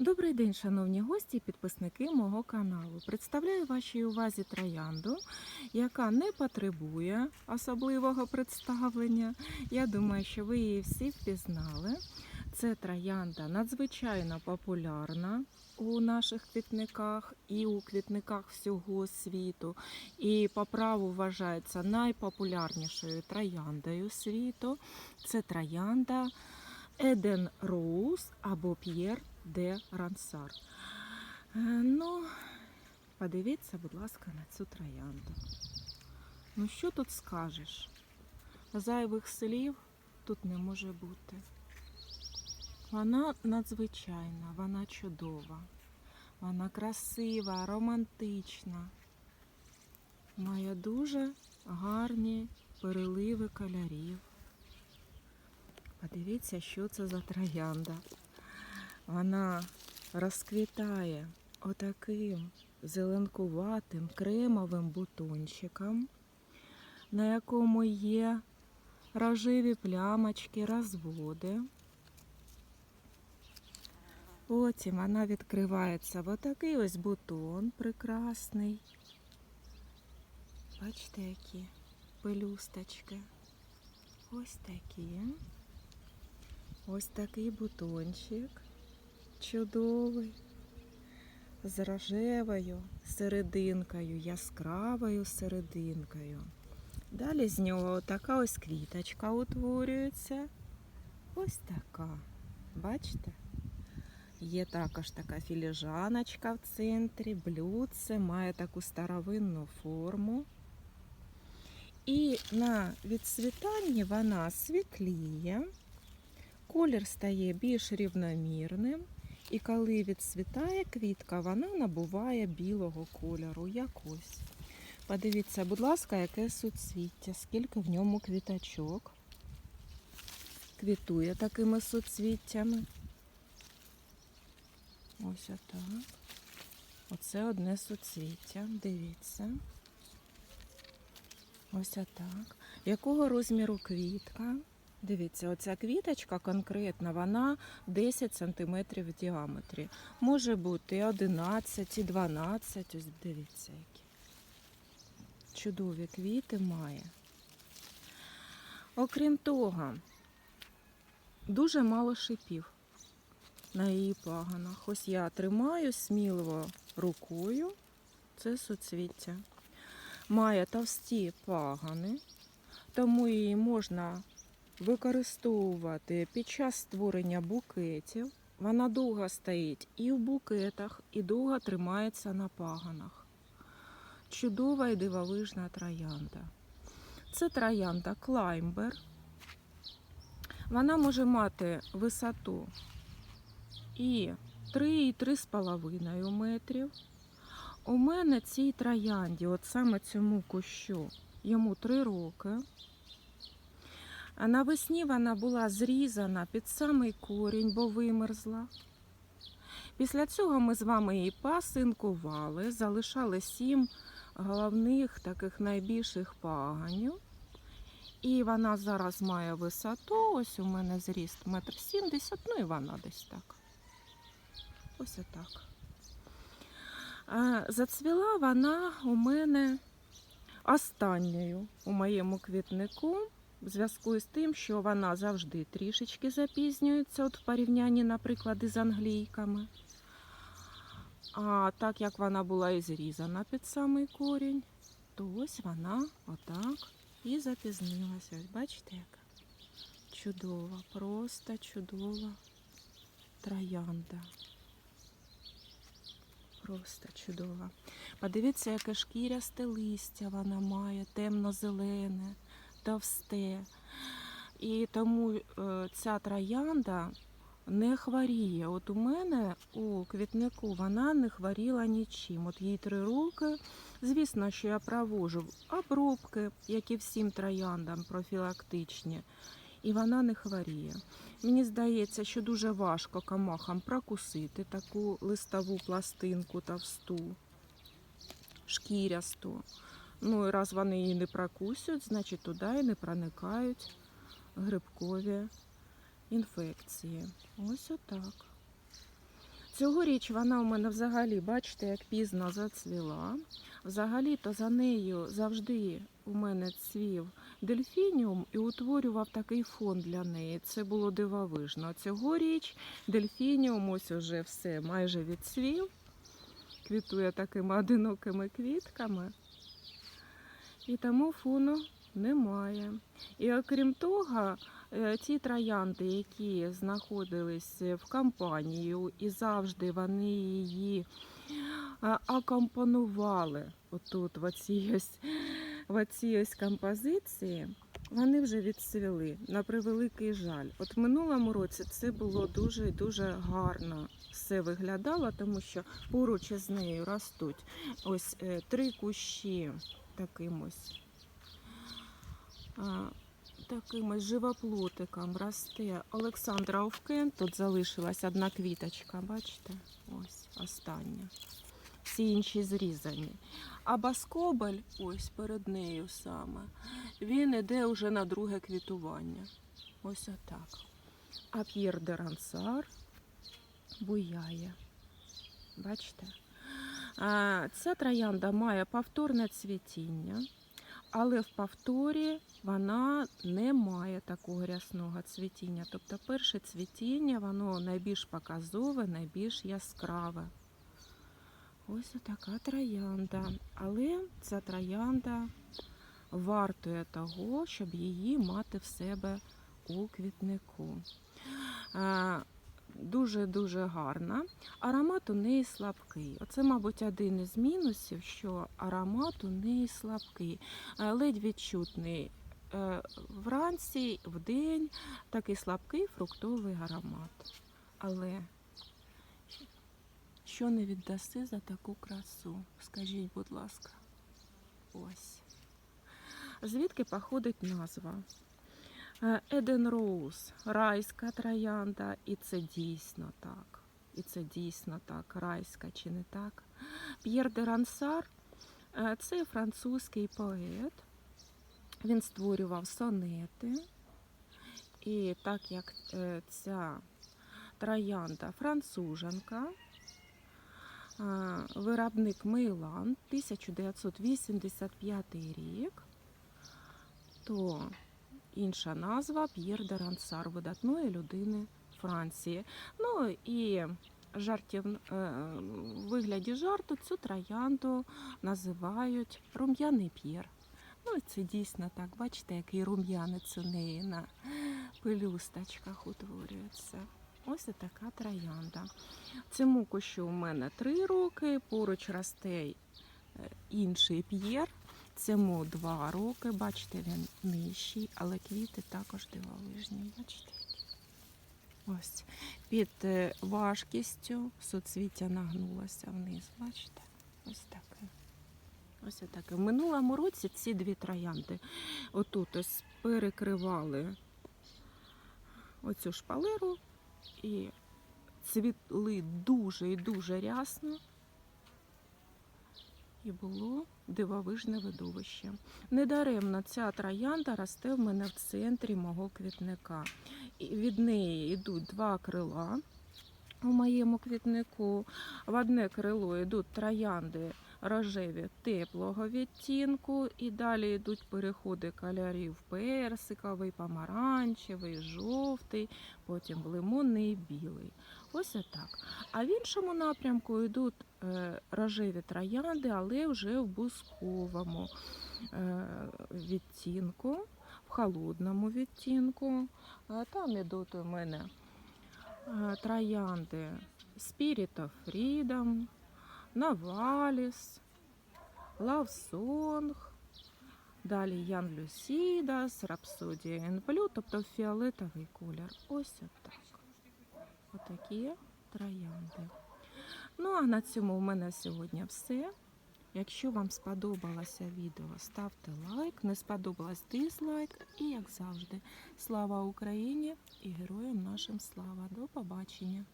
Добрий день, шановні гості і підписники мого каналу. Представляю вашій увазі троянду, яка не потребує особливого представлення. Я думаю, що ви її всі впізнали. Це троянда надзвичайно популярна у наших квітниках і у квітниках всього світу. І по праву вважається найпопулярнішою трояндою світу. Це троянда Еден Роуз або П'єр де Рансар. Е, Ну, подивіться, будь ласка, на цю троянду. Ну, що тут скажеш? Зайвих слів тут не може бути. Вона надзвичайна, вона чудова, вона красива, романтична. Має дуже гарні переливи кольорів. Подивіться, що це за троянда. Вона розквітає отаким зеленкуватим кремовим бутончиком, на якому є рожеві плямочки, розводи. Потім вона відкривається в отакий ось бутон прекрасний. Бачите, які пелюсточки. Ось такі. Ось такий бутончик. Чудовий. З рожевою серединкою, яскравою серединкою. Далі з нього така ось квіточка утворюється. Ось така. Бачите? Є також така філіжаночка в центрі, блюдце, має таку старовинну форму. І на відцвітанні вона світліє, колір стає більш рівномірним, і коли відцвітає квітка, вона набуває білого кольору, як ось. Подивіться, будь ласка, яке суцвіття, скільки в ньому квіточок. Квітує такими суцвіттями. Ось отак. Оце одне суцвіття. Дивіться. Ось отак. Якого розміру квітка? Дивіться, оця квіточка конкретна, вона 10 см в діаметрі. Може бути 11, і 12. Ось дивіться, які. Чудові квіти має. Окрім того, дуже мало шипів на її паганах. Ось я тримаю сміливо рукою це суцвіття. Має товсті пагани, тому її можна використовувати під час створення букетів. Вона довго стоїть і в букетах, і довго тримається на паганах. Чудова і дивовижна троянда. Це троянда клаймбер. Вона може мати висоту і 3, і 3,5 метрів. У мене цій троянді, от саме цьому кущу, йому 3 роки. А навесні вона була зрізана під самий корінь, бо вимерзла. Після цього ми з вами її пасинкували, залишали сім головних таких найбільших паганів. І вона зараз має висоту. Ось у мене зріст метр сімдесят, ну і вона десь так. Ось отак. Зацвіла вона у мене останньою у моєму квітнику, в зв'язку з тим, що вона завжди трішечки запізнюється, от в порівнянні, наприклад, із англійками. А так як вона була і зрізана під самий корінь, то ось вона отак і запізнилася. Бачите, яка чудова, просто чудова троянда. Просто чудова. Подивіться, яке шкірясте листя вона має, темно-зелене, товсте. І тому е, ця троянда не хворіє. От у мене у квітнику вона не хворіла нічим. От їй три роки. Звісно, що я провожу обробки, як і всім трояндам профілактичні, і вона не хворіє. Мені здається, що дуже важко камахам прокусити таку листову пластинку товсту, шкірясту. Ну і раз вони її не прокусюють, значить туди і не проникають грибкові інфекції. Ось отак. Цьогоріч вона у мене взагалі, бачите, як пізно зацвіла. Взагалі-то за нею завжди у мене цвів дельфініум і утворював такий фон для неї. Це було дивовижно. Цьогоріч дельфініум ось уже все майже відцвів, квітує такими одинокими квітками. І тому фону немає. І окрім того, е, ті троянди, які знаходились в компанію, і завжди вони її акомпонували отут, в оцій ось, в оцій ось композиції, вони вже відцвіли на превеликий жаль. От в минулому році це було дуже і дуже гарно все виглядало, тому що поруч із нею ростуть ось е, три кущі таким ось. Живоплотиком росте Олександра Овкен. Тут залишилась одна квіточка, бачите? Ось остання. Всі інші зрізані. А баскобель, ось перед нею саме, він іде вже на друге квітування. Ось отак. А П'єр де Рансар буяє. Бачите? Ця троянда має повторне цвітіння, але в повторі вона не має такого рясного цвітіння. Тобто перше цвітіння, воно найбільш показове, найбільш яскраве. Ось така троянда. Але ця троянда вартує того, щоб її мати в себе у квітнику. Дуже-дуже гарна. Аромат у неї слабкий. Оце, мабуть, один із мінусів, що аромат у неї слабкий, Е, ледь відчутний е, вранці, вдень, такий слабкий фруктовий аромат. Але що не віддаси за таку красу? Скажіть, будь ласка, ось. Звідки походить назва? Еден Роуз, райська троянда, і це дійсно так. І це дійсно так, райська чи не так. П'єр де Рансар е, це французький поет. Він створював сонети. І так як е, ця троянда француженка, е, виробник Мейлан 1985 рік, то інша назва П'єр де Рансар, видатної людини Франції. Ну і жартів е, в вигляді жарту цю троянду називають рум'яний П'єр. Ну, це дійсно так. Бачите, який рум'янець у неї на пелюсточках утворюється. Ось така троянда. Цьому кущу у мене три роки, поруч росте е, інший п'єр. Цьому два роки, бачите, він нижчий, але квіти також дивовижні. Бачите? Ось під е, важкістю соцвіття нагнулося вниз. Бачите? Ось таке. Ось таке. В минулому році ці дві троянди отут ось перекривали оцю шпалеру і цвіли дуже і дуже рясно. І було дивовижне видовище. Недаремно ця троянда росте в мене в центрі мого квітника. І від неї йдуть два крила у моєму квітнику. В одне крило йдуть троянди рожеві теплого відтінку, і далі йдуть переходи кольорів персиковий, помаранчевий, жовтий, потім лимонний і білий. Ось отак. А в іншому напрямку йдуть е, рожеві троянди, але вже в бусковому е, відтінку, в холодному відтінку. Там ідуть у мене е, троянди Spirit of Freedom, Наваліс, Love Song, далі Ян Люсідас, Рапсодія Blue, тобто фіолетовий колір. Ось отак. Отакі троянди. Ну, а на цьому в мене сьогодні все. Якщо вам сподобалося відео, ставте лайк, не сподобалось дизлайк. І, як завжди, слава Україні і героям нашим слава. До побачення!